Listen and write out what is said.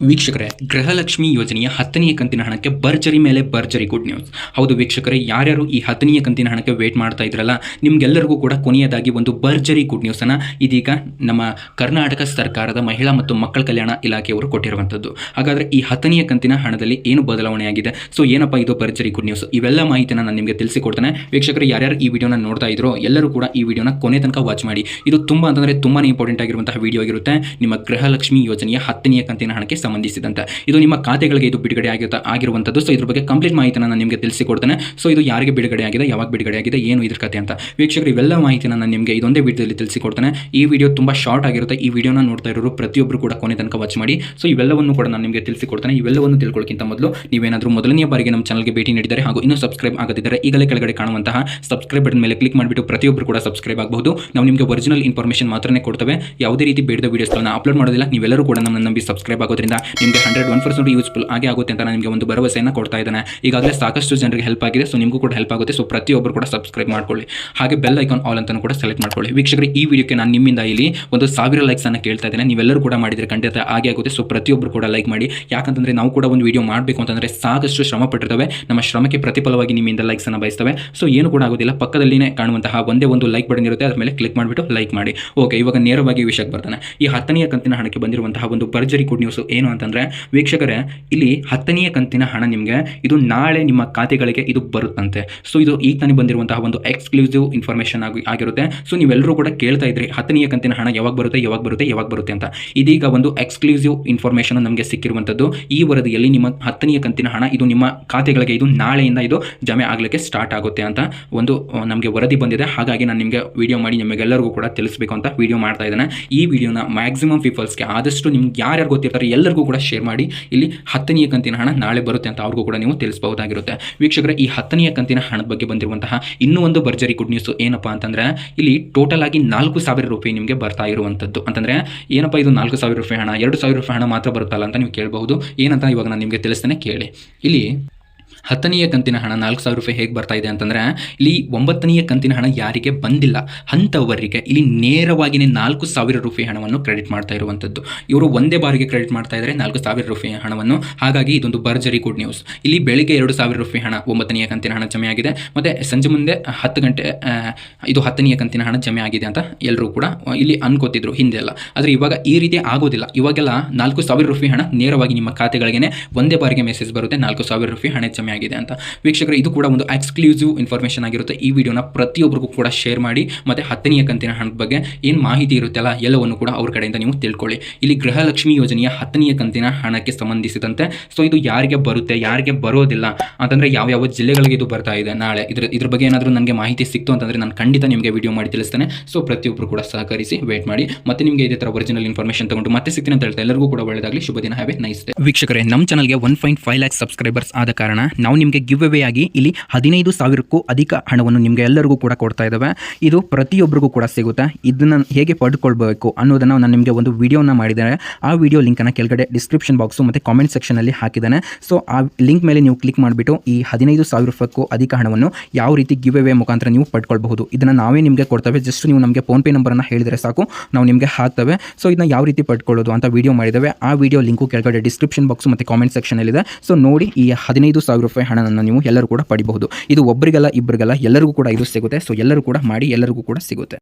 ವೀಕ್ಷಕರೇ, ಗೃಹಲಕ್ಷ್ಮಿ ಯೋಜನೆಯ ಹತ್ತನೆಯ ಕಂತಿನ ಹಣಕ್ಕೆ ಭರ್ಜರಿ ಮೇಲೆ ಭರ್ಜರಿ ಗುಡ್ ನ್ಯೂಸ್. ಹೌದು ವೀಕ್ಷಕರೇ, ಯಾರ್ಯಾರು ಈ ಹತ್ತನೆಯ ಕಂತಿನ ಹಣಕ್ಕೆ ವೇಟ್ ಮಾಡ್ತಾ ಇದ್ರಲ್ಲ, ನಿಮ್ಗೆಲ್ಲರಿಗೂ ಕೂಡ ಕೊನೆಯದಾಗಿ ಒಂದು ಭರ್ಜರಿ ಗುಡ್ ನ್ಯೂಸ್ ಅನ್ನ ಇದೀಗ ನಮ್ಮ ಕರ್ನಾಟಕ ಸರ್ಕಾರದ ಮಹಿಳಾ ಮತ್ತು ಮಕ್ಕಳ ಕಲ್ಯಾಣ ಇಲಾಖೆಯವರು ಕೊಟ್ಟಿರುವಂಥದ್ದು. ಹಾಗಾದ್ರೆ ಈ ಹತ್ತನೆಯ ಕಂತಿನ ಹಣದಲ್ಲಿ ಏನು ಬದಲಾವಣೆಯಾಗಿದೆ ಸೊ ಏನಪ್ಪ ಇದು ಭರ್ಜರಿ ಗುಡ್ ನ್ಯೂಸ್? ಇವೆಲ್ಲ ಮಾಹಿತಿನ ನಾನು ನಿಮಗೆ ತಿಳಿಸಿಕೊಡ್ತೇನೆ. ವೀಕ್ಷಕರು, ಯಾರ್ಯಾರು ಈ ವಿಡಿಯೋನ ನೋಡ್ತಾ ಇದ್ರೋ, ಎಲ್ಲರೂ ಕೂಡ ಈ ವಿಡಿಯೋನ ಕೊನೆ ತನಕ ವಾಚ್ ಮಾಡಿ. ಇದು ತುಂಬ ಅಂತಂದರೆ ತುಂಬಾ ಇಂಪಾರ್ಟೆಂಟ್ ಆಗಿರುವಂತಹ ವಿಡಿಯೋ ಆಗಿರುತ್ತೆ. ನಿಮ್ಮ ಗೃಹಲಕ್ಷ್ಮಿ ಯೋಜನೆಯ ಹತ್ತನೆಯ ಕಂತಿನ ಹಣಕ್ಕೆ ಸಂಬಂಧಿಸಿದಂತೆ. ಇದು ನಿಮ್ಮ ಖಾತೆಗಳಿಗೆ ಇದು ಬಿಡುಗಡೆ ಆಗಿರುತ್ತ ಆಗಿರುವಂಥದ್ದು ಸೊ ಇದ್ರ ಬಗ್ಗೆ ಕಂಪ್ಲೀಟ್ ಮಾಹಿತಿನ ನಾನು ನಿಮಗೆ ತಿಳಿಸಿಕೊಡ್ತೇನೆ. ಸೊ ಇದು ಯಾರಿಗೆ ಬಿಡುಗಡೆ ಆಗಿದೆ, ಯಾವಾಗ ಬಿಡುಗಡೆ ಆಗಿದೆ, ಏನು ಇದ್ರ ಕತೆ ಅಂತ. ವೀಕ್ಷಕರು, ಇವೆಲ್ಲ ಮಾಹಿತಿನ ನಾನು ನಿಮಗೆ ಇದೊಂದೇ ವಿಡಿಯೋದಲ್ಲಿ ತಿಳಿಸಿಕೊಡ್ತೇನೆ. ಈ ವಿಡಿಯೋ ತುಂಬ ಶಾರ್ಟ್ ಆಗಿರುತ್ತೆ. ಈ ವಿಡಿಯೋನ ನೋಡ್ತಾ ಇರೋರು ಪ್ರತಿಯೊಬ್ಬರು ಕೂಡ ಕೊನೆ ತನಕ ವಾಚ್ ಮಾಡಿ. ಸೊ ಇವೆಲ್ಲವನ್ನು ಕೂಡ ನಾನು ನಿಮಗೆ ತಿಳಿಸಿಕೊಡ್ತೇನೆ. ಇವೆಲ್ಲವನ್ನು ತಿಳ್ಕೊಳ್ಳೋಕ್ಕಿಂತ ಮೊದಲು ನೀವೇನಾದರೂ ಮೊದಲನೇ ಬಾರಿಗೆ ನಮ್ಮ ಚಾನಲ್ಗೆ ಭೇಟಿ ನೀಡಿದರೆ ಹಾಗೂ ಇನ್ನೂ ಸಬ್ಸ್ಕ್ರೈಬ್ ಆಗದಿದ್ದರೆ ಈಗಲೇ ಕೆಳಗಡೆ ಕಾಣುವಂತಹ ಸಬ್ಸ್ಕ್ರೈಬ್ ಬಟನ್ ಮೇಲೆ ಕ್ಲಿಕ್ ಮಾಡಿಬಿಟ್ಟು ಪ್ರತಿಯೊಬ್ಬರು ಕೂಡ ಸಬ್ಸ್ಕ್ರೈಬ್ ಆಗಬಹುದು. ನಾವು ನಿಮಗೆ ಒರಿಜಿನಲ್ ಇನ್ಫಾರ್ಮೇಷನ್ ಮಾತ್ರನೇ ಕೊಡ್ತೇವೆ. ಯಾವುದೇ ರೀತಿ ಬೇಡದ ವೀಡಿಯೋಸ್ಗಳನ್ನ ಅಪ್ಲೋಡ್ ಮಾಡೋದಿಲ್ಲ. ನೀವೆಲ್ಲರೂ ಕೂಡ ನಮ್ಮನ್ನು ನಂಬಿ ಸಬ್ಸ್ಕ್ರೈಬ್ ಆಗೋದ್ರಿಂದ ನಿಮಗೆ ಹಂಡ್ರೆಡ್ ಒನ್ ಪರ್ಸೆಂಟ್ ಯೂಸ್ಫುಲ್ ಆಗಿ ಆಗುತ್ತೆ ಅಂತ ನಿಮಗೆ ಒಂದು ಭರವಸೆಯನ್ನು ಕೊಡ್ತಾ ಇದ್ದಾನೆ. ಈಗಾಗಲೇ ಸಾಕಷ್ಟು ಜನರಿಗೆ ಹೆಲ್ಪ್ ಆಗಿದೆ ಸೊ ನಿಮಗೂ ಕೂಡ ಹೆಲ್ಪ್ ಆಗುತ್ತೆ ಸೊ ಪ್ರತಿಯೊಬ್ಬರು ಕೂಡ ಸಬ್ಸ್ಕ್ರೈಬ್ ಮಾಡ್ಕೊಳ್ಳಿ. ಹಾಗೆ ಬೆಲ್ ಐಕಾನ್ ಆಲ್ ಅಂತಲೂ ಕೂಡ ಸೆಲೆಕ್ಟ್ ಮಾಡ್ಕೊಳ್ಳಿ. ವೀಕ್ಷಕರು, ಈ ವಿಡಿಯೋಕ್ಕೆ ನಾನು ನಿಮ್ಮಿಂದ ಇಲ್ಲಿ ಒಂದು ಸಾವಿರ ಲೈಕ್ಸ್ ಅನ್ನು ಕೇಳ್ತಾ ಇದ್ದೇನೆ. ನೀವೆಲ್ಲರೂ ಕೂಡ ಮಾಡಿದರೆ ಖಂಡಿತ ಆಗಿ ಆಗುತ್ತೆ ಸೊ ಪ್ರತಿಯೊಬ್ಬರು ಕೂಡ ಲೈಕ್ ಮಾಡಿ. ಯಾಕಂತಂದ್ರೆ ನಾವು ಕೂಡ ಒಂದು ವಿಡಿಯೋ ಮಾಡಬೇಕು ಅಂತಂದ್ರೆ ಸಾಕಷ್ಟು ಶ್ರಮ ಪಟ್ಟಿರ್ತವೆ. ನಮ್ಮ ಶ್ರಮಕ್ಕೆ ಪ್ರತಿಫಲವಾಗಿ ನಿಮ್ಮಿಂದ ಲೈಕ್ಸ್ ಅನ್ನು ಬಯಸ್ತವೆ. ಸೊ ಏನು ಕೂಡ ಆಗೋದಿಲ್ಲ, ಪಕ್ಕದಲ್ಲಿನೇ ಕಾಣುವಂತಹ ಒಂದೇ ಒಂದು ಲೈಕ್ ಬಟನ್ ಇರುತ್ತೆ, ಅದ್ರ ಮೇಲೆ ಕ್ಲಿಕ್ ಮಾಡಿಬಿಟ್ಟು ಲೈಕ್ ಮಾಡಿ. ಓಕೆ ಇವಾಗ ನೇರವಾಗಿ ವಿಷಯಕ್ಕೆ ಬರ್ತಾನೆ. ಈ ಹತ್ತನೆಯ ಕಂತಿನ ಹಣಕ್ಕೆ ಬಂದಿರುವಂತಹ ಒಂದು ಭರ್ಜರಿ ಗುಡ್ ನ್ಯೂಸ್ ಏನು ಅಂತಂದ್ರೆ, ವೀಕ್ಷಕರೇ, ಇಲ್ಲಿ ಹತ್ತನೆಯ ಕಂತಿನ ಹಣ ನಿಮಗೆ, ಇದು ನಾಳೆ ನಿಮ್ಮ ಖಾತೆಗಳಿಗೆ ಇದು ಬರುತ್ತಂತೆ. ಸೊ ಇದು ಈಗ ತಾನೇ ಬಂದಿರುವಂತಹ ಒಂದು ಎಕ್ಸ್ಕ್ಲೂಸಿವ್ ಇನ್ಫಾರ್ಮೇಷನ್ ಆಗಿ, ಆಗಿರುತ್ತೆ. ಸೊ ನೀವೆಲ್ಲರೂ ಕೂಡ ಕೇಳ್ತಾ ಇದ್ರಿ, ಹತ್ತನೆಯ ಕಂತಿನ ಹಣ ಯಾವಾಗ ಬರುತ್ತೆ ಯಾವಾಗ ಬರುತ್ತೆ ಯಾವಾಗ ಬರುತ್ತೆ ಅಂತ. ಇದೀಗ ಒಂದು ಎಕ್ಸ್ಕ್ಲೂಸಿವ್ ಇನ್ಫಾರ್ಮೇಷನ್ ನಮಗೆ ಸಿಕ್ಕಿರುವಂಥದ್ದು. ಈ ವರದಿಯಲ್ಲಿ ನಿಮ್ಮ ಹತ್ತನೆಯ ಕಂತಿನ ಹಣ, ಇದು ನಿಮ್ಮ ಖಾತೆಗಳಿಗೆ ಇದು ನಾಳೆಯಿಂದ ಇದು ಜಮೆ ಆಗಲಿಕ್ಕೆ ಸ್ಟಾರ್ಟ್ ಆಗುತ್ತೆ ಅಂತ ಒಂದು ನಮಗೆ ವರದಿ ಬಂದಿದೆ. ಹಾಗಾಗಿ ನಾನು ನಿಮಗೆ ವಿಡಿಯೋ ಮಾಡಿ ನಿಮಗೆಲ್ಲರಿಗೂ ಕೂಡ ತಿಳಿಸಬೇಕು ಅಂತ ವಿಡಿಯೋ ಮಾಡ್ತಾ ಇದ್ದೇನೆ. ಈ ವಿಡಿಯೋನ ಮ್ಯಾಕ್ಸಿಮಮ್ ಪೀಪಲ್ಸ್ಗೆ ಆದಷ್ಟು ನಿಮ್ಗೆ ಯಾರ್ಯಾರು ಗೊತ್ತಿರ್ತಾರೆ ಎಲ್ಲರಿಗೂ ಕೂಡ ಶೇರ್ ಮಾಡಿ. ಇಲ್ಲಿ ಹತ್ತನೆಯ ಕಂತಿನ ಹಣ ನಾಳೆ ಬರುತ್ತೆ ಅಂತ ಅವ್ರಿಗೂ ಕೂಡ ನೀವು ತಿಳಿಸಬಹುದಾಗಿರುತ್ತೆ. ವೀಕ್ಷಕರ, ಈ ಹತ್ತನೆಯ ಕಂತಿನ ಹಣದ ಬಗ್ಗೆ ಬಂದಿರುವಂತಹ ಇನ್ನೂ ಒಂದು ಭರ್ಜರಿ ಗುಡ್ ನ್ಯೂಸ್ ಏನಪ್ಪಾ ಅಂತಂದ್ರೆ, ಇಲ್ಲಿ ಟೋಟಲ್ ಆಗಿ ನಾಲ್ಕು ಸಾವಿರ ರೂಪಾಯಿ ನಿಮಗೆ ಬರ್ತಾ ಇರುವಂತದ್ದು. ಅಂತಂದ್ರೆ, ಏನಪ್ಪ ಇದು ನಾಲ್ಕು ಸಾವಿರ ರೂಪಾಯಿ ಹಣ, ಎರಡು ಸಾವಿರ ರೂಪಾಯಿ ಹಣ ಮಾತ್ರ ಬರುತ್ತಲ್ಲ ಅಂತ ನೀವು ಕೇಳಬಹುದು. ಏನಂತ ಇವಾಗ ನಾನು ನಿಮಗೆ ತಿಳಿಸ್ತೇನೆ, ಕೇಳಿ. ಇಲ್ಲಿ ಹತ್ತನೆಯ ಕಂತಿನ ಹಣ ನಾಲ್ಕು ಸಾವಿರ ರೂಪಾಯಿ ಹೇಗೆ ಬರ್ತಾ ಇದೆ ಅಂತಂದ್ರೆ, ಇಲ್ಲಿ ಒಂಬತ್ತನೆಯ ಕಂತಿನ ಹಣ ಯಾರಿಗೆ ಬಂದಿಲ್ಲ. ಅಂಥವರಿಗೆ ಇಲ್ಲಿ ನೇರವಾಗಿನೇ ನಾಲ್ಕು ಸಾವಿರ ರೂಪಾಯಿ ಹಣವನ್ನು ಕ್ರೆಡಿಟ್ ಮಾಡ್ತಾ ಇರುವಂಥದ್ದು. ಇವರು ಒಂದೇ ಬಾರಿಗೆ ಕ್ರೆಡಿಟ್ ಮಾಡ್ತಾ ಇದ್ದಾರೆ ನಾಲ್ಕು ಸಾವಿರ ರೂಪಾಯಿ ಹಣವನ್ನು, ಹಾಗಾಗಿ ಇದೊಂದು ಭರ್ಜರಿ ಗುಡ್ ನ್ಯೂಸ್ ಇಲ್ಲಿ ಬೆಳಿಗ್ಗೆ ಎರಡು ಸಾವಿರ ರೂಪಾಯಿ ಹಣ ಒಂಬತ್ತನೆಯ ಕಂತಿನ ಹಣ ಜಮೆ ಆಗಿದೆ. ಮತ್ತೆ ಸಂಜೆ ಮುಂದೆ ಹತ್ತು ಗಂಟೆ ಇದು ಹತ್ತನೆಯ ಕಂತಿನ ಹಣ ಜಮೆ ಆಗಿದೆ ಅಂತ ಎಲ್ಲರೂ ಕೂಡ ಇಲ್ಲಿ ಅನ್ಕೋತಿದ್ರು ಹಿಂದೆ ಎಲ್ಲ. ಆದರೆ ಇವಾಗ ಈ ರೀತಿ ಆಗೋದಿಲ್ಲ. ಇವಾಗೆಲ್ಲ ನಾಲ್ಕು ಸಾವಿರ ರೂಪಾಯಿ ಹಣ ನೇರವಾಗಿ ನಿಮ್ಮ ಖಾತೆಗಳಿಗೆ ಒಂದೇ ಬಾರಿಗೆ ಮೆಸೇಜ್ ಬರುತ್ತೆ, ನಾಲ್ಕು ಸಾವಿರ ರೂಪಾಯಿ ಹಣ ಜಮೆ ಆಗಿದೆ ಅಂತ. ವೀಕ್ಷಕರು, ಇದು ಕೂಡ ಒಂದು ಎಕ್ಸ್ಕ್ಲೂಸಿವ್ ಇನ್ಫಾರ್ಮೇಷನ್ ಆಗಿರುತ್ತೆ. ಈ ವಿಡಿಯೋನ ಪ್ರತಿಯೊಬ್ಬರಿಗೂ ಕೂಡ ಶೇರ್ ಮಾಡಿ, ಮತ್ತು ಹತ್ತನೆಯ ಕಂತಿನ ಹಣದ ಬಗ್ಗೆ ಏನು ಮಾಹಿತಿ ಇರುತ್ತಲ್ಲ, ಎಲ್ಲವನ್ನು ಕೂಡ ಅವ್ರ ಕಡೆಯಿಂದ ನೀವು ತಿಳ್ಕೊಳ್ಳಿ. ಇಲ್ಲಿ ಗೃಹಲಕ್ಷ್ಮಿ ಯೋಜನೆಯ ಹತ್ತನೆಯ ಕಂತಿನ ಹಣಕ್ಕೆ ಸಂಬಂಧಿಸಿದಂತೆ ಸೊ ಇದು ಯಾರಿಗೆ ಬರುತ್ತೆ, ಯಾರಿಗೆ ಬರೋದಿಲ್ಲ ಅಂತಂದರೆ ಯಾವ ಯಾವ ಜಿಲ್ಲೆಗಳಿಗೆ ಇದು ಬರ್ತಾ ಇದೆ ನಾಳೆ. ಇದ್ರ ಇದ್ರ ಬಗ್ಗೆ ಏನಾದರೂ ನನಗೆ ಮಾಹಿತಿ ಸಿಕ್ತು ಅಂತಂದರೆ ನಾನು ಖಂಡಿತ ನಿಮಗೆ ವಿಡಿಯೋ ಮಾಡಿ ತಿಳಿಸ್ತೇನೆ. ಸೊ ಪ್ರತಿಯೊಬ್ಬರು ಕೂಡ ಸಹಕರಿಸಿ ವೇಟ್ ಮಾಡಿ, ಮತ್ತೆ ನಿಮಗೆ ಇದೇ ಥರ ಒರಿಜಿನಲ್ ಇನ್ಫಾರ್ಮೇಷನ್ ತಗೊಂಡು ಮತ್ತೆ ಸಿಗ್ತೀನಿ ಅಂತ ಹೇಳ್ತಾ ಎಲ್ಲರಿಗೂ ಕೂಡ ಒಳ್ಳೆಯದಾಗಲಿ ಶುಭ ದಿನ ಹ್ಯಾವೆ ನೈಸ್ ವೀಕ್ಷಕರೇ ನಮ್ಮ ಚಾನಲ್ಗೆ one point five lakh subscribers ಆದ ಕಾರಣ ನಾವು ನಿಮಗೆ ಗಿವ್ ಅವೇ ಆಗಿ ಇಲ್ಲಿ ಹದಿನೈದು ಸಾವಿರಕ್ಕೂ ಅಧಿಕ ಹಣವನ್ನು ನಿಮಗೆ ಎಲ್ಲರಿಗೂ ಕೂಡ ಕೊಡ್ತಾ ಇದ್ದಾವೆ ಇದು ಪ್ರತಿಯೊಬ್ಬರಿಗೂ ಕೂಡ ಸಿಗುತ್ತೆ. ಇದನ್ನು ಹೇಗೆ ಪಡ್ಕೊಳ್ಬೇಕು ಅನ್ನೋದನ್ನು ನಾನು ನಿಮಗೆ ಒಂದು ವಿಡಿಯೋನ ಮಾಡಿದ್ದೇನೆ. ಆ ವಿಡಿಯೋ ಲಿಂಕನ್ನು ಕೆಳಗಡೆ ಡಿಸ್ಕ್ರಿಪ್ಷನ್ ಬಾಕ್ಸು ಮತ್ತು ಕಾಮೆಂಟ್ ಸೆಕ್ಷನಲ್ಲಿ ಹಾಕಿದ್ದಾನೆ. ಸೊ ಆ ಲಿಂಕ್ ಮೇಲೆ ನೀವು ಕ್ಲಿಕ್ ಮಾಡಿಬಿಟ್ಟು ಈ ಹದಿನೈದು ಸಾವಿರ ರೂಪಾಯಿಗೂ ಅಧಿಕ ಹಣವನ್ನು ಯಾವ ರೀತಿ ಗಿವ್ ಅವೇ ಮುಖಾಂತರ ನೀವು ಪಡ್ಕೊಳ್ಬಹುದು. ಇದನ್ನು ನಾವೇ ನಿಮಗೆ ಕೊಡ್ತೇವೆ. ಜಸ್ಟ್ ನೀವು ನಮಗೆ ಫೋನ್ಪೇ ನಂಬರನ್ನು ಹೇಳಿದರೆ ಸಾಕು. ನಾವು ನಿಮಗೆ ಹಾಕ್ತೇವೆ. ಸೊ ಇದನ್ನ ಯಾವ ರೀತಿ ಪಡ್ಕೊಳ್ಳೋದು ಅಂತ ವಿಡಿಯೋ ಮಾಡಿದ್ದೇವೆ. ಆ ವಿಡಿಯೋ ಲಿಂಕು ಕೆಳಗಡೆ ಡಿಸ್ಕ್ರಿಪ್ಷನ್ ಬಾಕ್ಸು ಮತ್ತು ಕಾಮೆಂಟ್ ಸೆಕ್ಷನಲ್ಲಿದೆ ಸೊ ನೋಡಿ ಈ ಹದಿನೈದು ಸಾವಿರ ರೂಪಾಯಿ ಹಣವನ್ನು ನೀವು ಎಲ್ಲರೂ ಕೂಡ ಪಡಿಬಹುದು. ಇದು ಒಬ್ಬರಿಗಲ್ಲ ಇಬ್ಬರಿಗಲ್ಲ ಎಲ್ಲರಿಗೂ ಕೂಡ ಇದು ಸಿಗುತ್ತೆ. ಸೊ ಎಲ್ಲರೂ ಕೂಡ ಮಾಡಿ ಎಲ್ಲರಿಗೂ ಕೂಡ ಸಿಗುತ್ತೆ.